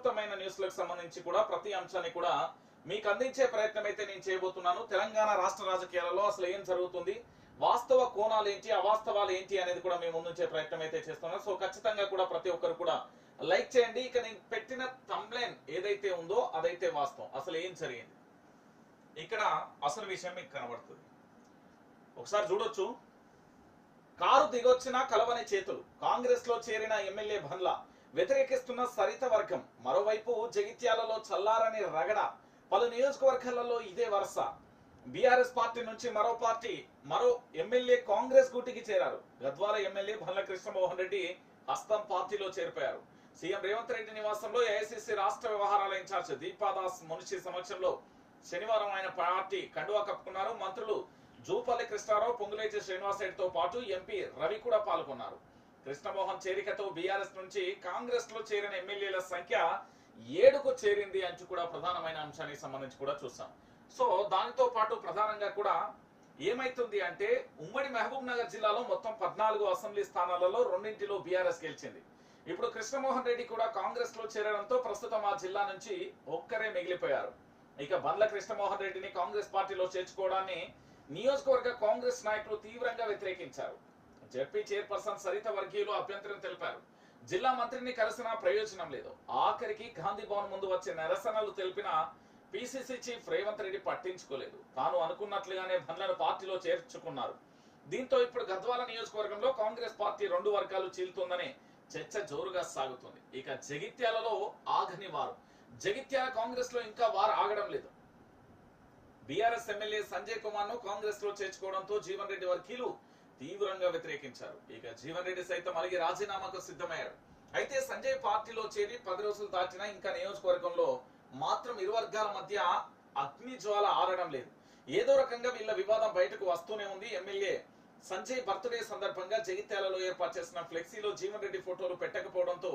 విస్తృతమైన న్యూస్లకు సంబంధించి కూడా ప్రతి అంశాన్ని కూడా మీకు అందించే ప్రయత్నం అయితే నేను చేయబోతున్నాను. తెలంగాణ రాష్ట్ర రాజకీయాలలో అసలు ఏం జరుగుతుంది? వాస్తవ కోణాలు ఏంటి? అవాస్తవాలు ఏంటి అనేది కూడా మేము ముందుంచే ప్రయత్నం అయితే చేస్తున్నాం. సో ఖచ్చితంగా కూడా ప్రతి ఒక్కరు కూడా లైక్ చేయండి. ఇక నేను పెట్టిన తమ్లైన్ ఏదైతే ఉందో అదైతే వాస్తవం. అసలు ఏం జరిగింది? ఇక్కడ అసలు విషయం మీకు కనబడుతుంది. ఒకసారి చూడొచ్చు. కారు దిగొచ్చిన కలవని చేతులు. కాంగ్రెస్లో చేరిన ఎమ్మెల్యే భన్లా వ్యతిరేకిస్తున్న సరిత వర్గం. మరోవైపు జగిత్యాలలో చల్లారని రగడ. పలు నియోజకవర్గాలలో ఇదే వరుస. బీఆర్ఎస్ పార్టీ నుంచి మరో పార్టీ మరో ఎమ్మెల్యే కాంగ్రెస్ గూటికి చేరారు. గద్వాల ఎమ్మెల్యే భల్ల కృష్ణమోహన్ రెడ్డి హస్తం పార్టీలో చేరిపోయారు. సీఎం రేవంత్ రెడ్డి నివాసంలో ఏఐసిసి రాష్ట్ర వ్యవహారాల ఇన్ఛార్జ్ దీపాదాస్ మునిషి సమక్షంలో శనివారం ఆయన పార్టీ కండువా కప్పుకున్నారు. మంత్రులు జూపల్లి కృష్ణారావు పొంగులేటి శ్రీనివాసరెడ్డితో పాటు ఎంపీ రవి కూడా పాల్గొన్నారు. కృష్ణమోహన్ చేరికతో బీఆర్ఎస్ నుంచి కాంగ్రెస్లో చేరిన ఎమ్మెల్యేల సంఖ్య ఏడుకు చేరింది అంటూ కూడా ప్రధానమైన అంశానికి సంబంధించి కూడా చూసాం సో దానితో పాటు ప్రధానంగా కూడా ఏమైతుంది అంటే ఉమ్మడి మహబూబ్ నగర్ జిల్లాలో మొత్తం పద్నాలుగు అసెంబ్లీ స్థానాలలో రెండింటిలో బీఆర్ఎస్ గెలిచింది. ఇప్పుడు కృష్ణమోహన్ రెడ్డి కూడా కాంగ్రెస్లో చేరడంతో ప్రస్తుతం ఆ జిల్లా నుంచి ఒక్కరే మిగిలిపోయారు. ఇక బండ్ల కృష్ణమోహన్ రెడ్డిని కాంగ్రెస్ పార్టీలో చేర్చుకోవడాన్ని నియోజకవర్గ కాంగ్రెస్ నాయకులు తీవ్రంగా వ్యతిరేకించారు. జెడ్పీ చైర్పర్సన్ సరిత వర్గీయులు అభ్యంతరం తెలిపారు. జిల్లా మంత్రిని కలిసిన ప్రయోజనం లేదు. ఆఖరికి గాంధీ భవన్ ముందు వచ్చే నిరసనలు తెలిపిన పిసిసి చీఫ్ రేవంత్ రెడ్డి పట్టించుకోలేదు. తాను అనుకున్నట్లుగానే బండ్లను పార్టీలో చేర్చుకున్నారు. దీంతో ఇప్పుడు గద్వాల నియోజకవర్గంలో కాంగ్రెస్ పార్టీ రెండు వర్గాలు చీలుతుందనే చర్చ జోరుగా సాగుతుంది. ఇక జగిత్యాలలో ఆగని వారు. జగిత్యాల కాంగ్రెస్లో ఇంకా వారు ఆగడం లేదు. బీఆర్ఎస్ ఎమ్మెల్యే సంజయ్ కుమార్ను కాంగ్రెస్లో చేర్చుకోవడంతో జీవన్ రెడ్డి వర్గీయులు తీవ్రంగా వ్యతిరేకించారు. ఇక జీవన్ రెడ్డి సైతం అలాగే రాజీనామాకు సిద్ధమయ్యారు. అయితే సంజయ్ పార్టీలో చేరి పది రోజులు దాటినా ఇంకా నియోజకవర్గంలో మాత్రం ఇరు వర్గాల మధ్య అగ్ని జ్వాల ఆరడం లేదు. ఏదో రకంగా వీళ్ళ వివాదం బయటకు వస్తూనే ఉంది. ఎమ్మెల్యే సంజయ్ బర్త్డే సందర్భంగా జగిత్యాలలో ఏర్పాటు చేసిన ఫ్లెక్సీలో జీవన్ రెడ్డి ఫోటోలు పెట్టకపోవడంతో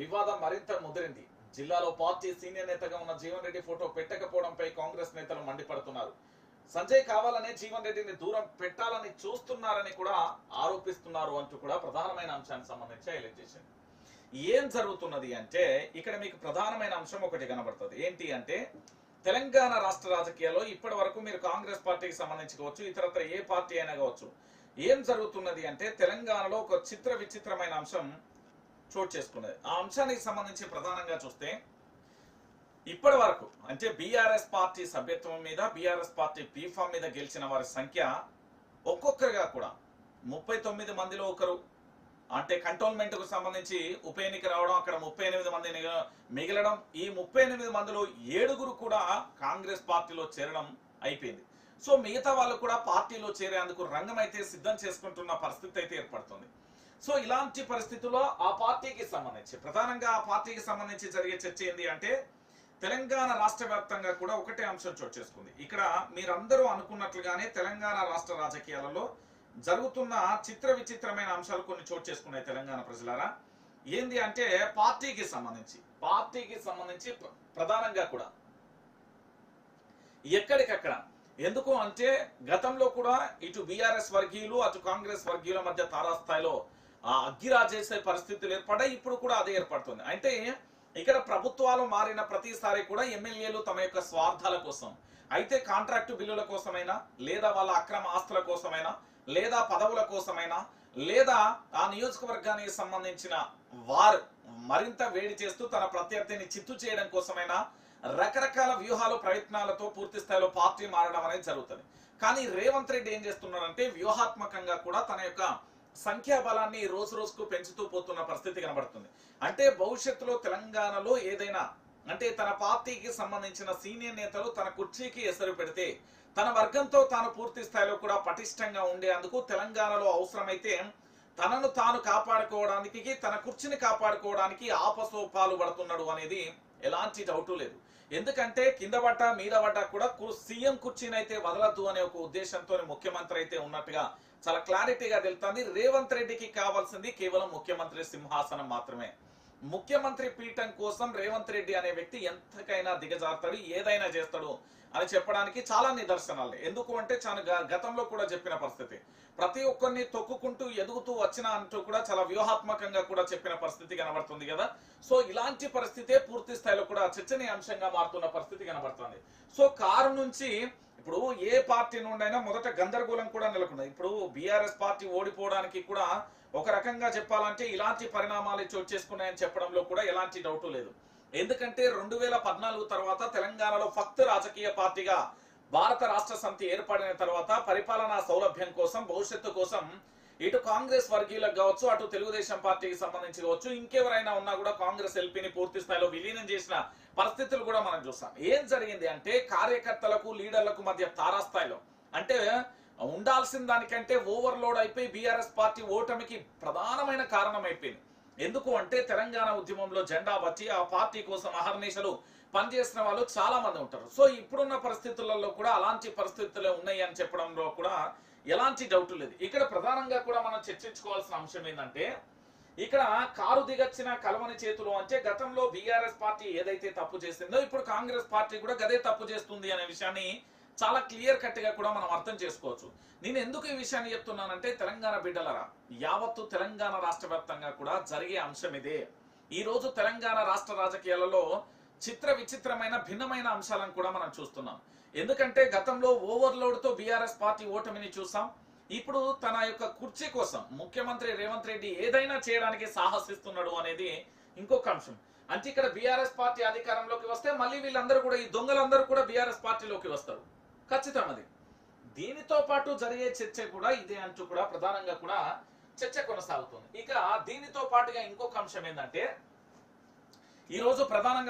వివాదం మరింత ముదిరింది. జిల్లాలో పార్టీ సీనియర్ నేతగా ఉన్న జీవన్ రెడ్డి ఫోటో పెట్టకపోవడంపై కాంగ్రెస్ నేతలు మండిపడుతున్నారు. సంజయ్ కావాలనే జీవన్ రెడ్డిని దూరం పెట్టాలని చూస్తున్నారని కూడా ఆరోపిస్తున్నారు అంటూ కూడా ప్రధానమైన అంశానికి సంబంధించి హైలైట్ చేసింది. ఏం జరుగుతున్నది అంటే ఇక్కడ మీకు ప్రధానమైన అంశం ఒకటి కనబడుతుంది. ఏంటి అంటే తెలంగాణ రాష్ట్ర రాజకీయాల్లో ఇప్పటి వరకు మీరు కాంగ్రెస్ పార్టీకి సంబంధించి కావచ్చు ఇతరత్ర ఏ పార్టీ అయినా కావచ్చు ఏం జరుగుతున్నది అంటే తెలంగాణలో ఒక చిత్ర విచిత్రమైన అంశం చోటు చేసుకున్నది. ఆ అంశానికి సంబంధించి ప్రధానంగా చూస్తే ఇప్పటి వరకు అంటే బీఆర్ఎస్ పార్టీ సభ్యత్వం మీద బీఆర్ఎస్ పార్టీ పీఫామ్ మీద గెలిచిన వారి సంఖ్య ఒక్కొక్కరిగా కూడా ముప్పై తొమ్మిది మందిలో ఒకరు. అంటే కంటోన్మెంట్కు సంబంధించి ఉప ఎన్నిక రావడం అక్కడ ముప్పై ఎనిమిది మంది మిగలడం ఈ ముప్పై ఎనిమిది మందిలో ఏడుగురు కూడా కాంగ్రెస్ పార్టీలో చేరడం అయిపోయింది. సో మిగతా వాళ్ళు కూడా పార్టీలో చేరేందుకు రంగం అయితే సిద్ధం చేసుకుంటున్న పరిస్థితి అయితే ఏర్పడుతుంది. సో ఇలాంటి పరిస్థితుల్లో ఆ పార్టీకి సంబంధించి ప్రధానంగా ఆ పార్టీకి సంబంధించి జరిగే చర్చ ఏంటి అంటే తెలంగాణ రాష్ట్ర వ్యాప్తంగా కూడా ఒకటే అంశం చోటు చేసుకుంది. ఇక్కడ మీరందరూ అనుకున్నట్లుగానే తెలంగాణ రాష్ట్ర రాజకీయాలలో జరుగుతున్న చిత్ర విచిత్రమైన అంశాలు కొన్ని చోటు చేసుకున్నాయి తెలంగాణ ప్రజలారా. ఏంది అంటే పార్టీకి సంబంధించి పార్టీకి సంబంధించి ప్ర- ప్రధానంగా కూడా. ఎక్కడికక్కడ. ఎందుకు అంటే గతంలో కూడా ఇటు బీఆర్ఎస్ వర్గీయులు అటు కాంగ్రెస్ వర్గీయుల మధ్య తారాస్థాయిలో ఆ అగ్గిరాజేసే పరిస్థితులు ఏర్పడ్డాయి ఇప్పుడు కూడా అదే ఏర్పడుతుంది. అంటే ఇక్కడ ప్రభుత్వాలు మారిన ప్రతిసారి కూడా ఎమ్మెల్యేలు తమ యొక్క స్వార్థాల కోసం అయితే కాంట్రాక్టు బిల్లుల కోసమైనా లేదా వాళ్ళ అక్రమ ఆస్తుల కోసమైనా లేదా పదవుల కోసమైనా లేదా ఆ నియోజకవర్గానికి సంబంధించిన వారు మరింత వేడి చేస్తూ తన ప్రత్యర్థిని చిత్తు చేయడం కోసమైనా రకరకాల వ్యూహాలు ప్రయత్నాలతో పూర్తి స్థాయిలో పార్టీ మారడం అనేది జరుగుతుంది. కానీ రేవంత్ రెడ్డి ఏం చేస్తున్నాడంటే వ్యూహాత్మకంగా కూడా తన యొక్క సంఖ్యాబలాన్ని రోజు రోజుకు పెంచుతూ పోతున్న పరిస్థితి కనబడుతుంది. అంటే భవిష్యత్తులో తెలంగాణలో ఏదైనా అంటే తన పార్టీకి సంబంధించిన సీనియర్ నేతలు తన కుర్చీకి ఎసరు పెడితే తన వర్గంతో తాను పూర్తి స్థాయిలో కూడా పటిష్టంగా ఉండేందుకు తెలంగాణలో అవసరమైతే తనను తాను కాపాడుకోవడానికి తన కుర్చీని కాపాడుకోవడానికి ఆపసోపాలు పడుతున్నాడు అనేది ఎలాంటి డౌటు లేదు. ఎందుకంటే కింద పడ్డ మీద పడ్డ కూడా సీఎం కుర్చీని అయితే వదలద్దు అనే ఒక ఉద్దేశంతో ముఖ్యమంత్రి అయితే ఉన్నట్టుగా చాలా క్లారిటీగా తెలుస్తుంది. రేవంత్ రెడ్డికి కావాల్సింది కేవలం ముఖ్యమంత్రి సింహాసనం మాత్రమే. ముఖ్యమంత్రి పీఠం కోసం రేవంత్ రెడ్డి అనే వ్యక్తి ఎంతకైనా దిగజారుతాడు ఏదైనా చేస్తాడు అని చెప్పడానికి చాలా నిదర్శనాలు. ఎందుకు అంటే చాలా గ- గతంలో కూడా చెప్పిన పరిస్థితి. ప్రతి ఒక్కరిని తొక్కుకుంటూ ఎదుగుతూ వచ్చిన అంటూ కూడా చాలా వ్యూహాత్మకంగా కూడా చెప్పిన పరిస్థితి కనబడుతుంది కదా. సో ఇలాంటి పరిస్థితే పూర్తి స్థాయిలో కూడా చర్చనీయాంశంగా మారుతున్న పరిస్థితి కనబడుతుంది. సో కారు నుంచి ఇప్పుడు ఏ పార్టీ నుండైనా మొదట గందరగోళం కూడా నెలకొన్నది ఇప్పుడు బీఆర్ఎస్ పార్టీ ఓడిపోవడానికి కూడా ఒక రకంగా చెప్పాలంటే ఇలాంటి పరిణామాలు చోటు చేసుకున్నాయని చెప్పడంలో కూడా ఎలాంటి డౌట్ లేదు. ఎందుకంటే రెండు వేల పద్నాలుగు తర్వాత తెలంగాణలో ఫక్త్ రాజకీయ పార్టీగా భారత రాష్ట్ర సమితి ఏర్పడిన తర్వాత పరిపాలనా సౌలభ్యం కోసం భవిష్యత్తు కోసం ఇటు కాంగ్రెస్ వర్గీయులకు కావచ్చు అటు తెలుగుదేశం పార్టీకి సంబంధించి కావచ్చు ఇంకెవరైనా ఉన్నా కూడా కాంగ్రెస్ ఎల్పీని పూర్తి స్థాయిలో విలీనం చేసిన పరిస్థితులు కూడా మనం చూస్తాం. ఏం జరిగింది అంటే కార్యకర్తలకు లీడర్లకు మధ్య తారాస్థాయిలో అంటే ఉండాల్సిన దానికంటే ఓవర్లోడ్ అయిపోయి బీఆర్ఎస్ పార్టీ ఓటమికి ప్రధానమైన కారణం అయిపోయింది. ఎందుకు అంటే తెలంగాణ ఉద్యమంలో జెండా బట్టి ఆ పార్టీ కోసం అహర్నిశలు పనిచేసిన వాళ్ళు చాలా మంది ఉంటారు. సో ఇప్పుడున్న పరిస్థితులలో కూడా అలాంటి పరిస్థితులు ఉన్నాయి అని చెప్పడంలో కూడా ఎలాంటి డౌట్ లేదు. ఇక్కడ ప్రధానంగా కూడా మనం చర్చించుకోవాల్సిన అంశం ఏంటంటే ఇక్కడ కారు దిగచ్చిన కలవని చేతులు అంటే గతంలో బీఆర్ఎస్ పార్టీ ఏదైతే తప్పు చేసిందో ఇప్పుడు కాంగ్రెస్ పార్టీ కూడా గదే తప్పు చేస్తుంది అనే విషయాన్ని చాలా క్లియర్ కట్గా కూడా మనం అర్థం చేసుకోవచ్చు. నేను ఎందుకు ఈ విషయాన్ని చెప్తున్నానంటే తెలంగాణ బిడ్డలరా యావత్తు తెలంగాణ రాష్ట్ర వ్యాప్తంగా కూడా జరిగే అంశం ఇదే. ఈ రోజు తెలంగాణ రాష్ట్ర రాజకీయాలలో చిత్ర విచిత్రమైన భిన్నమైన అంశాలను కూడా మనం చూస్తున్నాం. ఎందుకంటే గతంలో ఓవర్లోడ్తో బీఆర్ఎస్ పార్టీ ఓటమిని చూసాం. ఇప్పుడు తన యొక్క కుర్చీ కోసం ముఖ్యమంత్రి రేవంత్ రెడ్డి ఏదైనా చేయడానికి సాహసిస్తున్నాడు అనేది ఇంకొక అంశం. అంటే ఇక్కడ బీఆర్ఎస్ పార్టీ అధికారంలోకి వస్తే మళ్ళీ వీళ్ళందరూ కూడా ఈ దొంగలందరూ కూడా బీఆర్ఎస్ పార్టీలోకి వస్తారు. ఖచ్చితం అది. దీనితో పాటు జరిగే చర్చ కూడా ఇదే అంటూ కూడా ప్రధానంగా కూడా చర్చ కొనసాగుతుంది. ఇక దీనితో పాటుగా ఇంకొక అంశం ఏంటంటే ఈ రోజు ప్రధానంగా